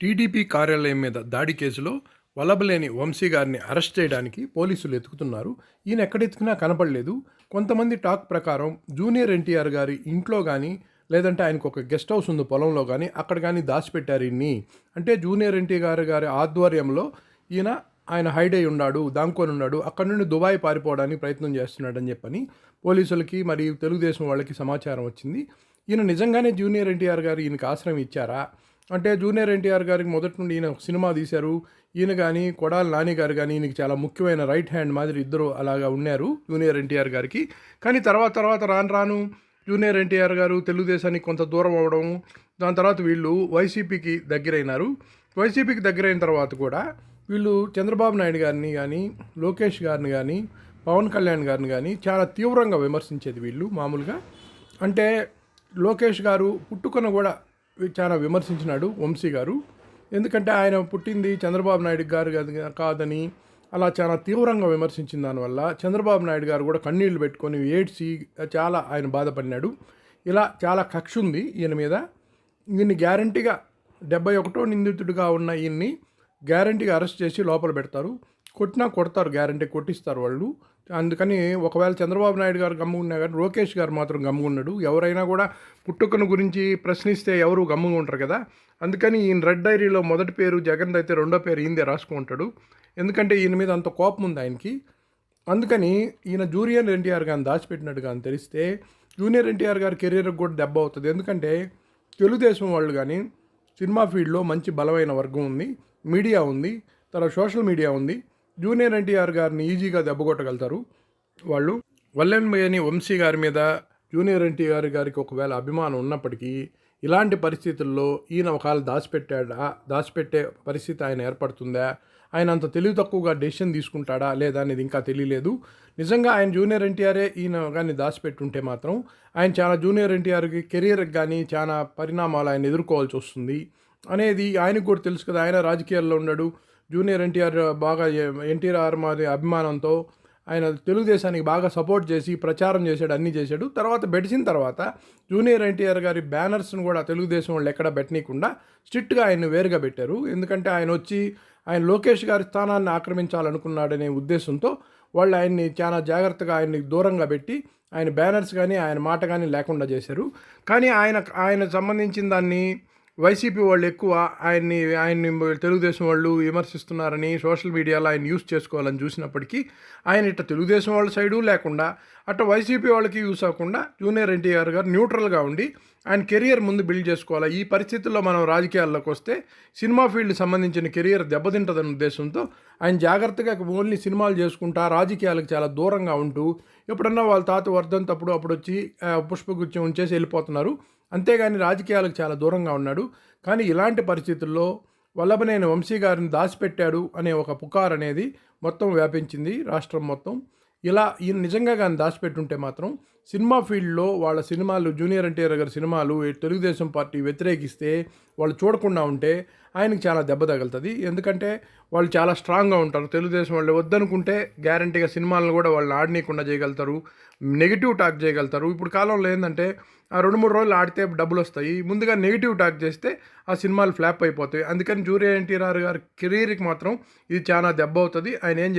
TDP కార్యాలయం మీద దాడి కేసులో వలబలేని వంశీ గారిని అరెస్ట్ చేయడానికి పోలీసులు ఎతుకుతున్నారు ఈయన ఎక్కడెత్తుకున్నా కనపడలేదు. కొంతమంది టాక్ ప్రకారం జూనియర్ ఎన్టీఆర్ గారి ఇంట్లో కానీ లేదంటే ఆయనకు ఒక గెస్ట్ హౌస్ ఉంది పొలంలో కానీ అక్కడ కానీ దాచిపెట్టారు ఈయన్ని. అంటే జూనియర్ ఎన్టీఆర్ గారి ఆధ్వర్యంలో ఈయన ఆయన హైడ్ అయి ఉన్నాడు దాంకొని ఉన్నాడు అక్కడ నుండి దుబాయ్ పారిపోవడానికి ప్రయత్నం చేస్తున్నాడని చెప్పని పోలీసులకి మరియు తెలుగుదేశం వాళ్ళకి సమాచారం వచ్చింది. ఈయన నిజంగానే జూనియర్ ఎన్టీఆర్ గారు ఈయనకి ఆశ్రయం ఇచ్చారా? అంటే జూనియర్ ఎన్టీఆర్ గారికి మొదటి నుండి ఈయన ఒక సినిమా తీశారు. ఈయన కానీ కొడాల నాని గారు కానీ ఈయనకి చాలా ముఖ్యమైన రైట్ హ్యాండ్ మాదిరి ఇద్దరు అలాగా ఉన్నారు జూనియర్ ఎన్టీఆర్ గారికి. కానీ తర్వాత తర్వాత రాను రాను జూనియర్ ఎన్టీఆర్ గారు తెలుగుదేశానికి కొంత దూరం అవ్వడం దాని తర్వాత వీళ్ళు వైసీపీకి దగ్గరైనారు. వైసీపీకి దగ్గరైన తర్వాత కూడా వీళ్ళు చంద్రబాబు నాయుడు గారిని కానీ లోకేష్ గారిని కానీ పవన్ కళ్యాణ్ గారిని కానీ చాలా తీవ్రంగా విమర్శించేది వీళ్ళు మామూలుగా. అంటే లోకేష్ గారు పుట్టుకను కూడా చాలా విమర్శించినాడు వంశీ గారు. ఎందుకంటే ఆయన పుట్టింది చంద్రబాబు నాయుడు గారు కాదు- కాదని అలా చాలా తీవ్రంగా విమర్శించిన దానివల్ల చంద్రబాబు నాయుడు గారు కూడా కన్నీళ్ళు పెట్టుకొని ఏడ్చి చాలా ఆయన బాధపడినాడు. ఇలా చాలా కక్ష ఉంది ఈయన మీద. ఈయన్ని గ్యారంటీగా డెబ్బై ఒకటో నిందితుడిగా ఉన్న ఈయన్ని గ్యారంటీగా అరెస్ట్ చేసి లోపల పెడతారు. కొట్టినా కొడతారు గ్యారంటీ కొట్టిస్తారు వాళ్ళు. అందుకని ఒకవేళ చంద్రబాబు నాయుడు గారు గమ్ముకున్నా కానీ లోకేష్ గారు మాత్రం గమ్ముకున్నాడు ఎవరైనా కూడా పుట్టుకను గురించి ప్రశ్నిస్తే ఎవరు గమ్ముగా ఉంటారు కదా? అందుకని ఈయన రెడ్ డైరీలో మొదటి పేరు జగన్ అయితే రెండో పేరు ఈయనదే రాసుకుంటాడు ఎందుకంటే ఈయన మీద అంత కోపం ఉంది ఆయనకి. అందుకని ఈయన జూనియర్ ఎన్టీఆర్ గారిని దాచిపెట్టినట్టుగా అని తెలిస్తే జూనియర్ ఎన్టీఆర్ గారి కెరీర్కి కూడా దెబ్బ అవుతుంది. ఎందుకంటే తెలుగుదేశం వాళ్ళు కానీ సినిమా ఫీల్డ్లో మంచి బలమైన వర్గం ఉంది మీడియా ఉంది తర్వాత సోషల్ మీడియా ఉంది. జూనియర్ ఎన్టీఆర్ గారిని ఈజీగా దెబ్బగొట్టగలుగుతారు వాళ్ళు వల్లెన్మయ్యని వంశీ గారి మీద జూనియర్ ఎన్టీఆర్ గారికి ఒకవేళ అభిమానం ఉన్నప్పటికీ ఇలాంటి పరిస్థితుల్లో ఈయన ఒకవేళ దాచిపెట్టాడా దాచిపెట్టే పరిస్థితి ఆయన ఏర్పడుతుందా ఆయన అంత తెలివి తక్కువగా డెసిషన్ తీసుకుంటాడా లేదా అనేది ఇంకా తెలియలేదు. నిజంగా ఆయన జూనియర్ ఎన్టీఆర్ఏ ఈయన కానీ దాచిపెట్టుంటే మాత్రం ఆయన చాలా జూనియర్ ఎన్టీఆర్కి కెరీర్కి కానీ చాలా పరిణామాలు ఆయన ఎదుర్కోవాల్సి వస్తుంది. అనేది ఆయనకు కూడా తెలుసు కదా ఆయన రాజకీయాల్లో ఉన్నాడు. జూనియర్ ఎన్టీఆర్ బాగా ఎన్టీఆర్ మాది అభిమానంతో ఆయన తెలుగుదేశానికి బాగా సపోర్ట్ చేసి ప్రచారం చేశాడు అన్నీ చేశాడు. తర్వాత బెడిసిన తర్వాత జూనియర్ ఎన్టీఆర్ గారి బ్యానర్స్ను కూడా తెలుగుదేశం వాళ్ళు ఎక్కడ పెట్టనీయకుండా స్ట్రిక్ట్గా ఆయన వేరుగా పెట్టారు. ఎందుకంటే ఆయన వచ్చి ఆయన లోకేష్ గారి స్థానాన్ని ఆక్రమించాలనుకున్నాడనే ఉద్దేశంతో వాళ్ళు ఆయన్ని చాలా జాగ్రత్తగా ఆయన్ని దూరంగా పెట్టి ఆయన బ్యానర్స్ కానీ ఆయన మాట కానీ లేకుండా చేశారు. కానీ ఆయన ఆయన సంబంధించిన దాన్ని వైసీపీ వాళ్ళు ఎక్కువ ఆయన్ని ఆయన్ని తెలుగుదేశం వాళ్ళు విమర్శిస్తున్నారని సోషల్ మీడియాలో ఆయన యూస్ చేసుకోవాలని చూసినప్పటికీ ఆయన ఇట్ట తెలుగుదేశం వాళ్ళ సైడు లేకుండా అట్ట వైసీపీ వాళ్ళకి యూస్ అవ్వకుండా జూనియర్ ఎన్టీఆర్ గారు న్యూట్రల్గా ఉండి ఆయన కెరియర్ ముందు బిల్డ్ చేసుకోవాలి? ఈ పరిస్థితుల్లో మనం రాజకీయాల్లోకి వస్తే సినిమా ఫీల్డ్ సంబంధించిన కెరియర్ దెబ్బతింటదన్న ఉద్దేశంతో ఆయన జాగ్రత్తగా ఓన్లీ సినిమాలు చేసుకుంటా రాజకీయాలకు చాలా దూరంగా ఉంటూ ఎప్పుడన్నా వాళ్ళ తాత వర్ధంతప్పుడు అప్పుడు వచ్చి పుష్పగుచ్చం ఉంచేసి వెళ్ళిపోతున్నారు. అంతేగాని రాజకీయాలకు చాలా దూరంగా ఉన్నాడు. కానీ ఇలాంటి పరిస్థితుల్లో వల్లభనేని వంశీ గారిని దాచిపెట్టాడు అనే ఒక పుకార్ అనేది మొత్తం వ్యాపించింది రాష్ట్రం మొత్తం. ఇలా ఈయన నిజంగా కానీ దాచిపెట్టుంటే మాత్రం సినిమా ఫీల్డ్లో వాళ్ళ సినిమాలు జూనియర్ ఎన్టీఆర్ గారి సినిమాలు తెలుగుదేశం పార్టీ వ్యతిరేకిస్తే వాళ్ళు చూడకుండా ఉంటే ఆయనకి చాలా దెబ్బ తగులుతుంది. ఎందుకంటే వాళ్ళు చాలా స్ట్రాంగ్గా ఉంటారు. తెలుగుదేశం వాళ్ళు వద్దనుకుంటే గ్యారంటీగా సినిమాలను కూడా వాళ్ళు ఆడనీయకుండా చేయగలుగుతారు. నెగిటివ్ టాక్ చేయగలుగుతారు. ఇప్పుడు కాలంలో ఏంటంటే ఆ రెండు మూడు రోజులు ఆడితే డబ్బులు వస్తాయి ముందుగా నెగిటివ్ టాక్ చేస్తే ఆ సినిమాలు ఫ్లాప్ అయిపోతాయి. అందుకని జూనియర్ ఎన్టీఆర్ గారి కెరీర్కి మాత్రం ఇది చాలా దెబ్బ అవుతుంది. ఆయన ఏం